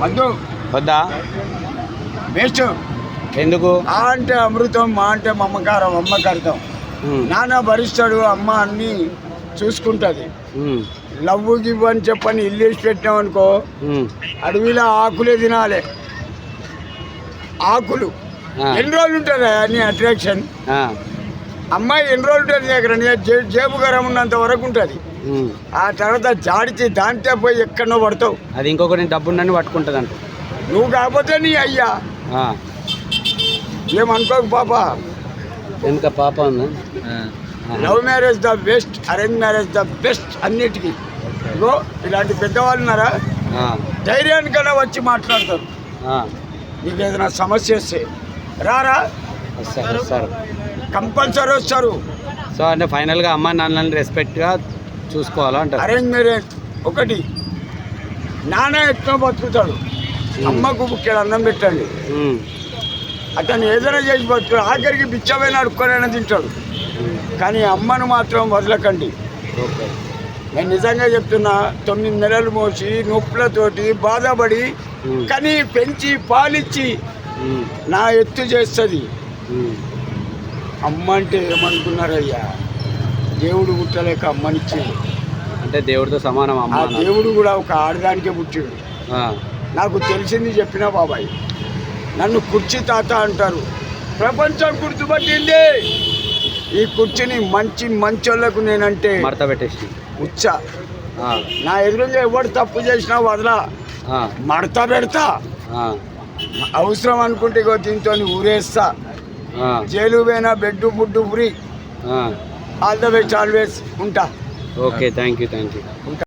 వద్దు? వేస్ట్ ఎందుకు? ఆ అంటే అమృతం మా అంటే మమ్మకారం అమ్మకి అర్థం ఉమ్, నాన్న భరిస్తాడు అమ్మ అన్ని చూసుకుంటుంది. ఉమ్, లవ్వు గివ్వు అని చెప్పని ఇల్లు వేసి పెట్టినాం అనుకో అడవిలో ఆకులే తినాలి. ఆకులు. ఎన్ని రోజులు ఉంటుంది అన్ని అట్రాక్షన్ అమ్మాయి ఎన్ని రోజులు ఉంటుంది దగ్గర? జేబు గరం ఉన్నంత వరకు ఉంటుంది. ఆ తర్వాత జాడిచి దాంట్లో పోయి ఎక్కడో పడతావు. అది ఇంకొకటి డబ్బు నన్ను పట్టుకుంటుంది అంట నువ్వు కాకపోతే నీ అయ్యా. ఆ, ఏమనుకోకు పాప. వెనుక పాప ఉందా love marriage the best arrange marriage the best అన్నిటికీ. ఇగో ఇలాంటి పెద్దవాళ్ళు ఉన్నారా? ఆ, ధైర్యానికన్నా వచ్చి మాట్లాడతారు. ఆ, నీకు ఏదైనా సమస్య వస్తే. రారా? వస్తారు వస్తారు. కంపల్సరీ వస్తారు. సో అంటే ఫైనల్గా అమ్మ నాన్నని రెస్పెక్ట్గా చూసుకోవాలా అంటారు? అరేంజ్ మ్యారేజ్ ఒకటి. నాన్న ఎట్లా బతుకుతాడు? అమ్మకు బుక్కెడు అన్నం పెట్టండి. అతను ఏదైనా చేసి బతుకుతాడు. ఆఖరికి బిచ్చమైన అడుక్కొనైనా తింటాడు. కానీ అమ్మను మాత్రం వదలకండి. నేను నిజంగా చెప్తున్నా తొమ్మిది నెలలు మోసి నొప్పులతోటి బాధపడి కానీ పెంచి పాలిచ్చి నా ఎత్తు చేస్తుంది. అమ్మ అంటే ఏమనుకున్నారయ్యా? దేవుడు పుట్టలేక అమ్మనిచ్చింది అంటే దేవుడితో సమానం అమ్మ ఆ. దేవుడు కూడా ఒక ఆడదానికే పుట్టిండు. నాకు తెలిసింది చెప్పినా బాబాయ్. నన్ను కుర్చీ తాత అంటారు. ప్రపంచం గుర్తుపట్టింది. ఈ కుర్చీని మంచి మంచోళ్ళకు నేనంటే మడత పెట్టేసి ఉచ్చ నా ఎదురుగా ఎవడు తప్పు చేసినా వదలా. మడత పెడతా. అవసరం అనుకుంటే దీంతో ఊరేస్తా. జైలు పోయినా bed food free. All the best always ఉంటా. Okay thank you thank you ఉంటా